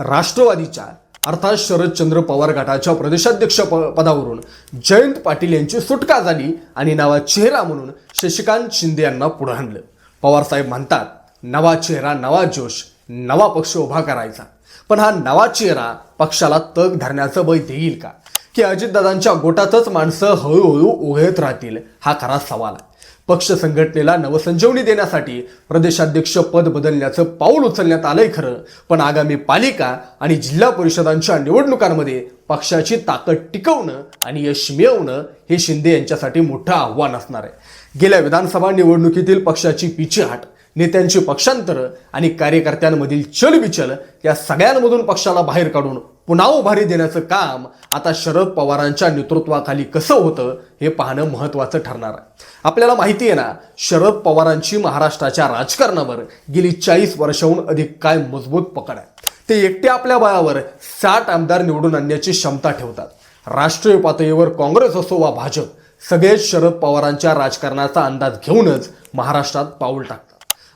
राष्ट्रवादीच्या अर्थात शरदचंद्र पवार गटाच्या प्रदेशाध्यक्ष प- पदावरून जयंत पाटील यांची सुटका झाली आणि नवा चेहरा म्हणून शशिकांत शिंदे यांना पुढे आणलं. पवारसाहेब म्हणतात नवा चेहरा नवा जोश नवा पक्ष उभा करायचा. पण हा नवा चेहरा पक्षाला तग धरण्याचं बळ देईल का? की अजितदादांच्या गोटातच माणसं हळूहळू उघळत राहतील हा खरा सवाल आहे. पक्ष संघटनेला नवसंजीवनी देण्यासाठी प्रदेशाध्यक्ष पद बदलण्याचं पाऊल उचलण्यात आलंय खरं पण आगामी पालिका आणि जिल्हा परिषदांच्या निवडणुकांमध्ये पक्षाची ताकद टिकवणं आणि यश मिळवणं हे शिंदे यांच्यासाठी मोठं आव्हान असणार आहे. गेल्या विधानसभा निवडणुकीतील पक्षाची पिछेहाट नेत्यांची पक्षांतर आणि कार्यकर्त्यांमधील चलबिचल या सगळ्यांमधून पक्षाला बाहेर काढून पुन्हा उभारी देण्याचं काम आता शरद पवारांच्या नेतृत्वाखाली कसं होतं हे पाहणं महत्त्वाचं ठरणार आहे. आपल्याला माहिती आहे ना शरद पवारांची महाराष्ट्राच्या राजकारणावर गेली चाळीस वर्षाहून अधिक काय मजबूत पकड आहे. ते एकटे आपल्या बळावर साठ आमदार निवडून आणण्याची क्षमता ठेवतात. राष्ट्रीय पातळीवर काँग्रेस असो वा भाजप सगळेच शरद पवारांच्या राजकारणाचा अंदाज घेऊनच महाराष्ट्रात पाऊल टाकतात.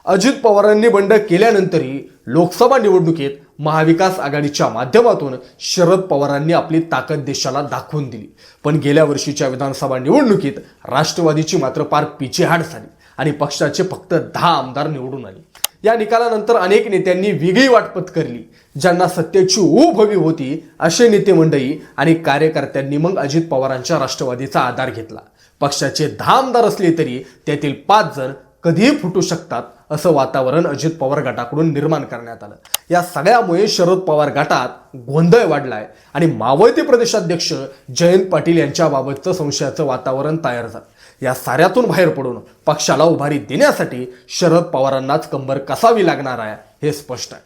अजित पवारांनी बंड केल्यानंतरही लोकसभा निवडणुकीत महाविकास आघाडीच्या माध्यमातून शरद पवारांनी आपली ताकद देशाला दाखवून दिली. पण गेल्या वर्षीच्या विधानसभा निवडणुकीत राष्ट्रवादीची मात्र पार पिछेहाड झाली आणि पक्षाचे फक्त दहा आमदार निवडून आले. या निकालानंतर अनेक नेत्यांनी वेगळी वाट पत्करली ज्यांना सत्तेची ऊब हवी होती असे नेते मंडळी आणि कार्यकर्त्यांनी मग अजित पवारांच्या राष्ट्रवादीचा आधार घेतला. पक्षाचे दहा आमदार असले तरी त्यातील पाच जण कधीही फुटू शकतात असं वातावरण अजित पवार गटाकडून निर्माण करण्यात आलं. या सगळ्यामुळे शरद पवार गटात गोंधळ वाढलाय आणि मावळते प्रदेशाध्यक्ष जयंत पाटील यांच्याबाबतचं संशयाचं वातावरण तयार झालं. या साऱ्यातून बाहेर पडून पक्षाला उभारी देण्यासाठी शरद पवारांनाच कंबर कसावी लागणार आहे हे स्पष्ट आहे.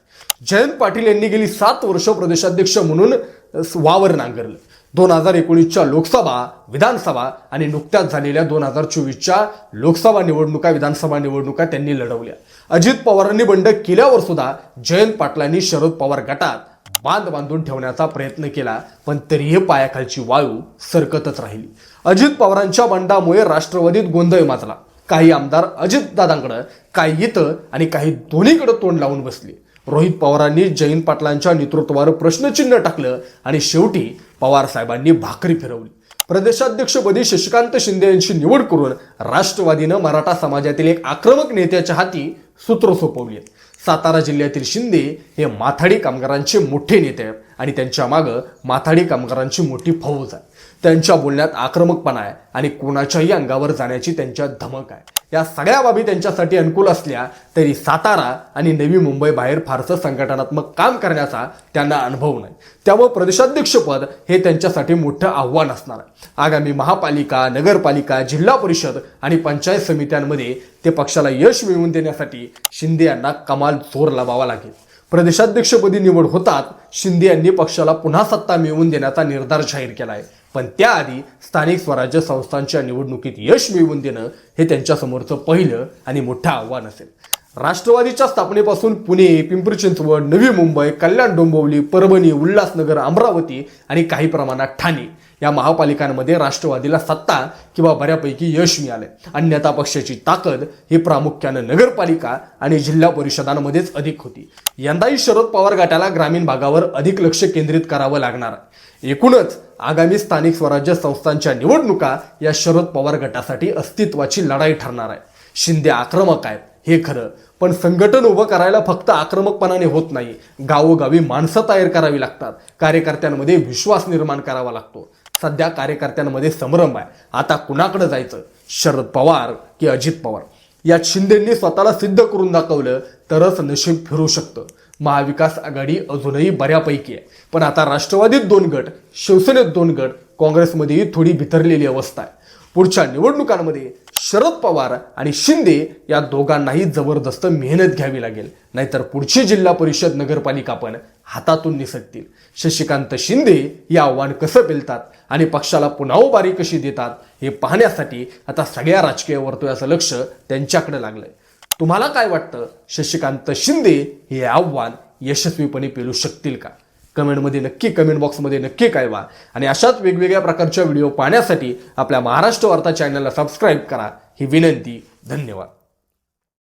जयंत पाटील यांनी गेली सात वर्ष प्रदेशाध्यक्ष म्हणून वावर नांगरलं. दोन हजार एकोणीसच्या लोकसभा विधानसभा आणि नुकत्याच झालेल्या दोन हजार चोवीसच्या लोकसभा निवडणुका विधानसभा निवडणुका त्यांनी लढवल्या. अजित पवारांनी बंड केल्यावर सुद्धा जयंत पाटलांनी शरद पवार गटात बांध बांधून ठेवण्याचा प्रयत्न केला पण तरीही पायाखालची वाळू सरकतच राहिली. अजित पवारांच्या बंडामुळे राष्ट्रवादीत गोंधळ माजला. काही आमदार अजितदादांकडं काही इथं आणि काही दोन्हीकडं तोंड लावून बसले. रोहित पवारांनी जयंत पाटलांच्या नेतृत्वावर प्रश्नचिन्ह टाकलं आणि शेवटी पवार साहेबांनी भाकरी फिरवली. प्रदेशाध्यक्षपदी शशिकांत शिंदे यांची निवड करून राष्ट्रवादीनं मराठा समाजातील एक आक्रमक नेत्याच्या हाती सूत्र सोपवली आहेत. सातारा जिल्ह्यातील शिंदे हे माथाडी कामगारांचे मोठे नेते आहेत. आणि त्यांच्या मागं माथाडी कामगारांची मोठी फौज आहे. त्यांच्या बोलण्यात आक्रमकपणा आहे आणि कोणाच्याही अंगावर जाण्याची त्यांच्या धमक आहे. या सगळ्या बाबी त्यांच्यासाठी अनुकूल असल्या तरी सातारा आणि नवी मुंबई बाहेर फारसं संघटनात्मक काम करण्याचा त्यांना अनुभव नाही. त्यामुळे प्रदेशाध्यक्षपद हे त्यांच्यासाठी मोठं आव्हान असणार आहे. आगामी महापालिका नगरपालिका जिल्हा परिषद आणि पंचायत समित्यांमध्ये ते पक्षाला यश मिळवून देण्यासाठी शिंदे यांना कमाल जोर लावावा लागेल. प्रदेशाध्यक्षपदी निवड होतात शिंदे यांनी पक्षाला पुन्हा सत्ता मिळवून देण्याचा निर्धार जाहीर केला आहे पण त्याआधी स्थानिक स्वराज्य संस्थांच्या निवडणुकीत यश मिळवून देणं हे त्यांच्यासमोरचं पहिलं आणि मोठं आव्हान असेल. राष्ट्रवादीच्या स्थापनेपासून पुणे पिंपरी चिंचवड नवी मुंबई कल्याण डोंबिवली परभणी उल्हासनगर अमरावती आणि काही प्रमाणात ठाणे या महापालिकांमध्ये राष्ट्रवादीला सत्ता किंवा बऱ्यापैकी यश मिळाले अन्यथा पक्षाची ताकद ही प्रामुख्यानं नगरपालिका आणि जिल्हा परिषदांमध्येच अधिक होती. यंदाही शरद पवार गटाला ग्रामीण भागावर अधिक लक्ष केंद्रित करावं लागणार. एकूणच आगामी स्थानिक स्वराज्य संस्थांच्या निवडणुका या शरद पवार गटासाठी अस्तित्वाची लढाई ठरणार आहे. शिंदे आक्रमक आहेत. हे खरं. पण संघटन उभं करायला फक्त आक्रमकपणाने होत नाही. गावोगावी माणसं तयार करावी लागतात. कार्यकर्त्यांमध्ये विश्वास निर्माण करावा लागतो. सध्या कार्यकर्त्यांमध्ये संभ्रम आहे. आता कुणाकडे जायचं? शरद पवार की अजित पवार? यात शिंदेंनी स्वतःला सिद्ध करून दाखवलं तरच नशीब फिरू शकतं. महाविकास आघाडी अजूनही बऱ्यापैकी आहे. पण आता राष्ट्रवादीत दोन गट शिवसेनेत दोन गट काँग्रेसमध्येही थोडी भितरलेली अवस्था आहे. पुढच्या निवडणुकांमध्ये शरद पवार आणि शिंदे या दोघांनाही जबरदस्त मेहनत घ्यावी लागेल. नाहीतर पुढची जिल्हा परिषद नगरपालिका पण हातातून निसटतील. शशिकांत शिंदे हे आव्हान कसं पेलतात आणि पक्षाला पुन्हा उभारी कशी देतात हे पाहण्यासाठी आता सगळ्या राजकीय वर्तुळाचं लक्ष त्यांच्याकडे लागलंय. तुम्हाला काय वाटतं? शशिकांत शिंदे हे आव्हान यशस्वीपणे पेलू शकतील का? कमेंटमध्ये नक्की कमेंट बॉक्समध्ये नक्की कळवा. आणि अशाच वेगवेगळ्या प्रकारच्या व्हिडिओ पाहण्यासाठी आपल्या महाराष्ट्र वार्ता चॅनलला सबस्क्राईब करा. ही विनंती. धन्यवाद.